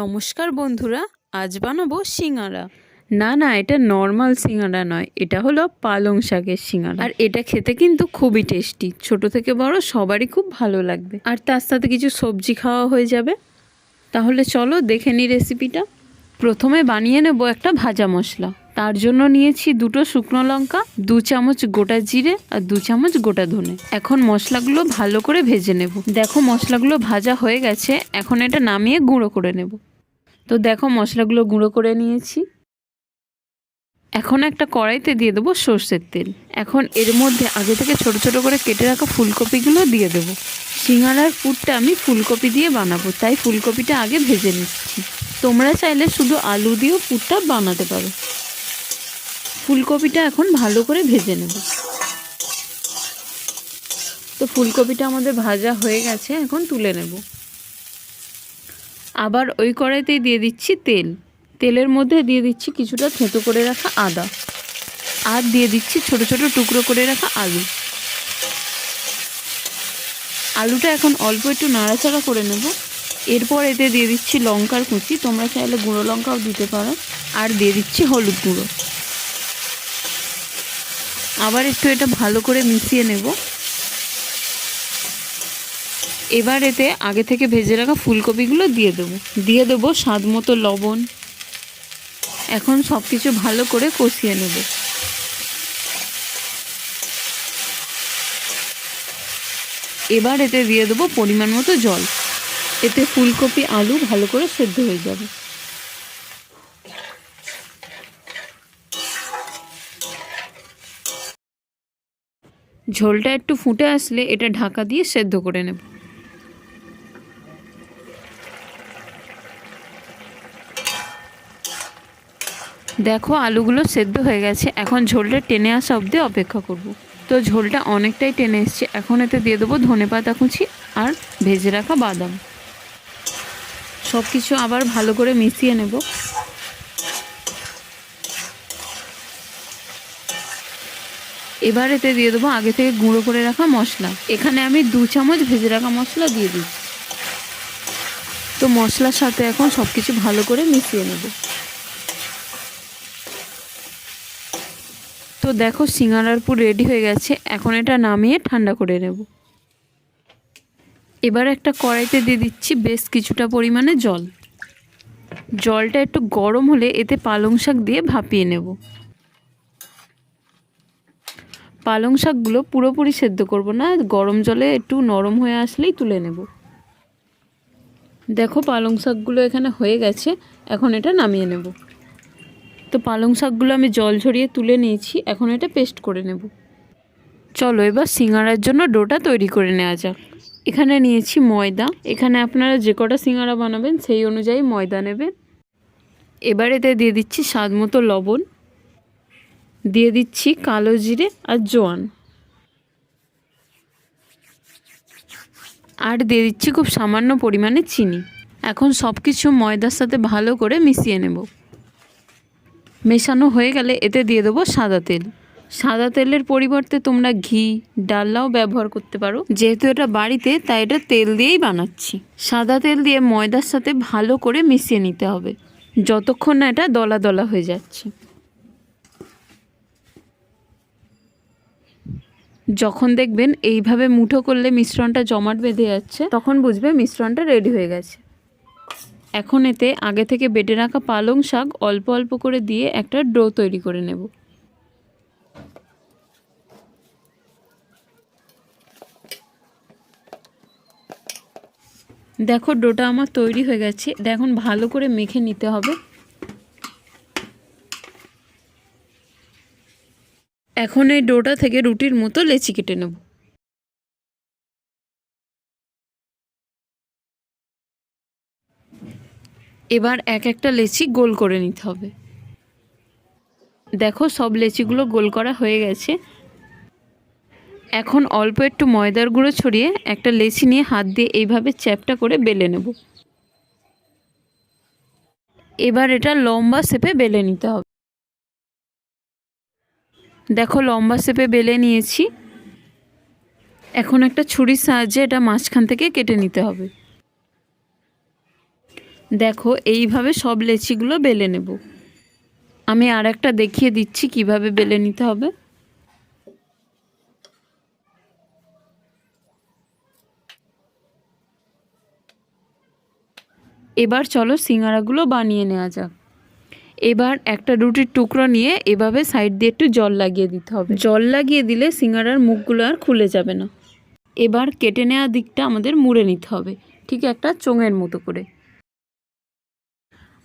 নমস্কার বন্ধুরা, আজ বানাবো সিঙ্গারা না না, এটা নর্মাল সিঙ্গারা নয়, এটা হলো পালং শাকের সিঙ্গারা আর এটা খেতে কিন্তু খুবই টেস্টি ছোট থেকে বড় সবারই খুব ভালো লাগবে। আর তার সাথে কিছু সবজি খাওয়া হয়ে যাবে। তাহলে চলো দেখে নিই রেসিপিটা প্রথমে বানিয়ে নেব একটা ভাজা মশলা। তার জন্য নিয়েছি দুটো শুকনো লঙ্কা, দু চামচ গোটা জিরে আর দু চামচ গোটা ধনে। এখন মশলাগুলো ভালো করে ভেজে নেব। দেখো মশলাগুলো ভাজা হয়ে গেছে, এখন এটা নামিয়ে গুঁড়ো করে নেব। তো দেখো মশলাগুলো গুঁড়ো করে নিয়েছি। এখন একটা কড়াইতে দিয়ে দেবো সর্ষের তেল। এখন এর মধ্যে আগে থেকে ছোট ছোট করে কেটে রাখা ফুলকপিগুলো দিয়ে দেবো। সিঙ্গারার পুরটা আমি ফুলকপি দিয়ে বানাবো, তাই ফুলকপিটা আগে ভেজে নিচ্ছি। তোমরা চাইলে শুধু আলু দিয়েও পুরটা বানাতে পারো। ফুলকপিটা এখন ভালো করে ভেজে নেব। তো ফুলকপিটা আমাদের ভাজা হয়ে গেছে, এখন তুলে নেব। আবার ওই কড়াইতেই দিয়ে দিচ্ছি তেল। তেলের মধ্যে দিয়ে দিচ্ছি কিছুটা থেঁতো করে রাখা আদা। আর দিয়ে দিচ্ছি ছোট ছোট টুকরো করে রাখা আলু। আলুটা এখন অল্প একটু নাড়াচাড়া করে নেব। এরপর এতে দিয়ে দিচ্ছি লঙ্কার কুচি। তোমরা চাইলে গুঁড়ো লঙ্কাও দিতে পারো। আর দিয়ে দিচ্ছি হলুদ গুঁড়ো। আবার একটু এটা ভালো করে মিশিয়ে নেব। এবার এতে আগে থেকে ভেজে রাখা ফুলকপিগুলো দিয়ে দেবো। দিয়ে দেবো স্বাদ মতো লবণ। এখন সব কিছু ভালো করে কষিয়ে নেব। এবার এতে দিয়ে দেবো পরিমাণ মতো জল। এতে ফুলকপি, আলু ভালো করে সেদ্ধ হয়ে যাবে। ঝোলটা একটু ফুটে আসলে এটা ঢাকা দিয়ে সেদ্ধ করে নেব। দেখো আলুগুলো সেদ্ধ হয়ে গেছে, এখন ঝোলটা টেনে আসা অবধি অপেক্ষা করব। তো ঝোলটা অনেকটাই টেনে এসছে, এখন এতে দিয়ে দেবো ধনে পাতা কুচি আর ভেজে রাখা বাদাম। সব কিছু আবার ভালো করে মিশিয়ে নেব। এবার এতে দিয়ে দেবো আগে থেকে গুঁড়ো করে রাখা মশলা। এখানে আমি দু চামচ ভেজে রাখা মশলা দিয়ে দিচ্ছি তো মশলার সাথে এখন সব কিছু ভালো করে মিশিয়ে নেব। তো দেখো সিঙ্গারার পুর রেডি হয়ে গেছে, এখন এটা নামিয়ে ঠান্ডা করে নেব। এবার একটা কড়াইতে দিয়ে দিচ্ছি বেশ কিছুটা পরিমাণে জল। জলটা একটু গরম হলে এতে পালং শাক দিয়ে ভাপিয়ে নেব। পালং শাকগুলো পুরোপুরি সেদ্ধ করব না, গরম জলে একটু নরম হয়ে আসলেই তুলে নেব। দেখো পালং শাকগুলো এখানে হয়ে গেছে, এখন এটা নামিয়ে নেব। তো পালং শাকগুলো আমি জল ঝরিয়ে তুলে নিয়েছি, এখন এটা পেস্ট করে নেব। চলো এবার সিঙ্গারার জন্য ডোটা তৈরি করে নেওয়া যাক। এখানে নিয়েছি ময়দা, এখানে আপনারা যে কটা সিঙ্গারা বানাবেন সেই অনুযায়ী ময়দা নেবেন। এবার এতে দিয়ে দিচ্ছি স্বাদ মতো লবণ। দিয়ে দিচ্ছি কালো জিরে আর জোয়ান। আর দিয়ে দিচ্ছি খুব সামান্য পরিমাণে চিনি। এখন সব কিছু ময়দার সাথে ভালো করে মিশিয়ে নেব। মেশানো হয়ে গেলে এতে দিয়ে দেবো সাদা তেল। সাদা তেলের পরিবর্তে তোমরা ঘি ডাল্লাও ব্যবহার করতে পারো। যেহেতু এটা বাড়িতে, তাই এটা তেল দিয়েই বানাচ্ছি। সাদা তেল দিয়ে ময়দার সাথে ভালো করে মিশিয়ে নিতে হবে। যতক্ষণ না এটা দলা দলা হয়ে যাচ্ছে। যখন দেখবেন এইভাবে মুঠো করলে মিশ্রণটা জমাট বেঁধে যাচ্ছে, তখন বুঝবে মিশ্রণটা রেডি হয়ে গেছে। এখন এতে আগে থেকে বেটে রাখা পালং শাক অল্প অল্প করে দিয়ে একটা ডো তৈরি করে নেব। দেখো ডোটা আমার তৈরি হয়ে গেছে এখন ভালো করে মেখে নিতে হবে। এখন এই ডোটা থেকে রুটির মতো লেচি কেটে নেব। এবার এক একটা লেচি গোল করে নিতে হবে। দেখো সব লেচিগুলো গোল করা হয়ে গেছে। এখন অল্প একটু ময়দার গুঁড়ো ছড়িয়ে একটা লেচি নিয়ে হাত দিয়ে এইভাবে চ্যাপটা করে বেলে নেব। এবার এটা লম্বা শেপে বেলে নিতে হবে। দেখো লম্বা শেপে বেলে নিয়েছি। এখন একটা ছুরির সাহায্যে এটা মাঝখান থেকে কেটে নিতে হবে। দেখো এইভাবে সব লেচিগুলো বেলে নেব। আমি আর একটা দেখিয়ে দিচ্ছি কীভাবে বেলে নিতে হবে। এবার চলো সিঙ্গারাগুলো বানিয়ে নেওয়া যাক। এবার একটা রুটির টুকরো নিয়ে এভাবে সাইড দিয়ে একটু জল লাগিয়ে দিতে হবে। জল লাগিয়ে দিলে সিঙ্গারার মুখগুলো আর খুলে যাবে না। এবার কেটে নেওয়া দিকটা আমাদের মুড়ে নিতে হবে, ঠিক একটা চোঙের মতো করে।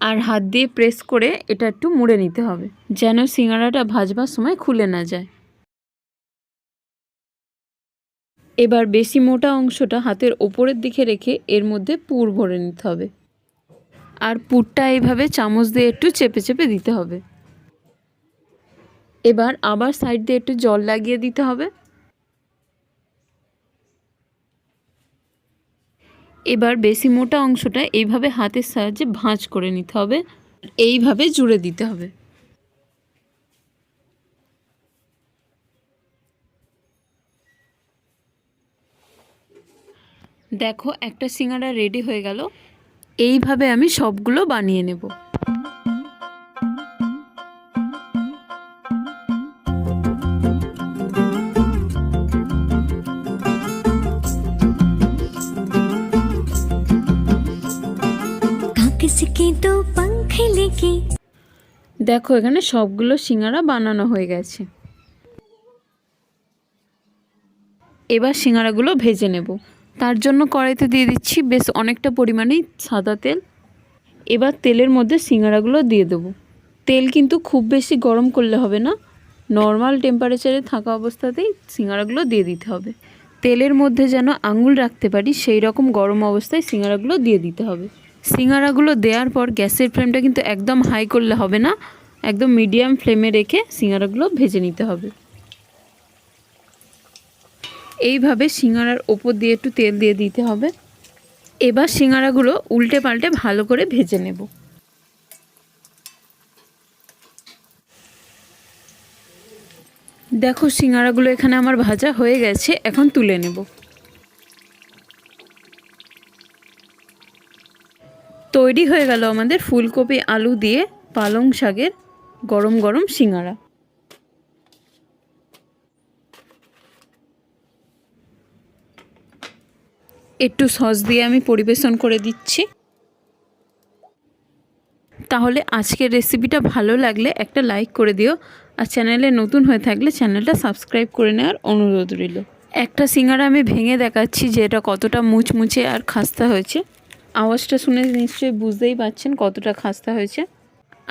আর হাত দিয়ে প্রেস করে এটা একটু মুড়ে নিতে হবে, যেন সিঙ্গারাটা ভাজবার সময় খুলে না যায়। এবার বেশি মোটা অংশটা হাতের ওপরের দিকে রেখে এর মধ্যে পুর ভরে নিতে হবে। আর পুরটা এইভাবে চামচ দিয়ে একটু চেপে চেপে দিতে হবে। এবার আবার সাইড দিয়ে একটু জল লাগিয়ে দিতে হবে। এবার বেশি মোটা অংশটা এইভাবে হাতের সাহায্যে ভাঁজ করে নিতে হবে। এইভাবে জুড়ে দিতে হবে। দেখো, একটা সিঙ্গারা রেডি হয়ে গেল। এইভাবে আমি সবগুলো বানিয়ে নেব। দেখো এখানে সবগুলো সিঙ্গারা বানানো হয়ে গেছে। এবার সিঙ্গারাগুলো ভেজে নেব। তার জন্য কড়াইতে দিয়ে দিচ্ছি বেশ অনেকটা পরিমাণেই সাদা তেল। এবার তেলের মধ্যে সিঙ্গারাগুলো দিয়ে দেবো। তেল কিন্তু খুব বেশি গরম করলে হবে না। নর্মাল টেম্পারেচারে থাকা অবস্থাতেই সিঙ্গারাগুলো দিয়ে দিতে হবে। তেলের মধ্যে যেন আঙুল রাখতে পারি, সেই রকম গরম অবস্থায় সিঙ্গারাগুলো দিয়ে দিতে হবে। সিঙ্গারাগুলো দেওয়ার পর গ্যাসের ফ্লেমটা কিন্তু একদম হাই করলে হবে না। একদম মিডিয়াম ফ্লেমে রেখে সিঙ্গারাগুলো ভেজে নিতে হবে। এইভাবে সিঙ্গারার ওপর দিয়ে একটু তেল দিয়ে দিতে হবে। এবার সিঙ্গারাগুলো উল্টে পাল্টে ভালো করে ভেজে নেব। দেখো সিঙ্গারাগুলো এখানে আমার ভাজা হয়ে গেছে, এখন তুলে নেব। তৈরি হয়ে গেল আমাদের ফুলকপি আলু দিয়ে পালং শাকের গরম গরম সিঙ্গারা। একটু সস দিয়ে আমি পরিবেশন করে দিচ্ছি। তাহলে আজকের রেসিপিটা ভালো লাগলে একটা লাইক করে দিও। আর চ্যানেলে নতুন হয়ে থাকলে চ্যানেলটা সাবস্ক্রাইব করে নেওয়ার অনুরোধ রইল। একটা সিঙ্গারা আমি ভেঙে দেখাচ্ছি যে এটা কতটা মুচমুচে আর খাস্তা হয়েছে। আওয়াজটা শুনে নিশ্চয়ই বুঝতেই পারছেন কতটা খাস্তা হয়েছে।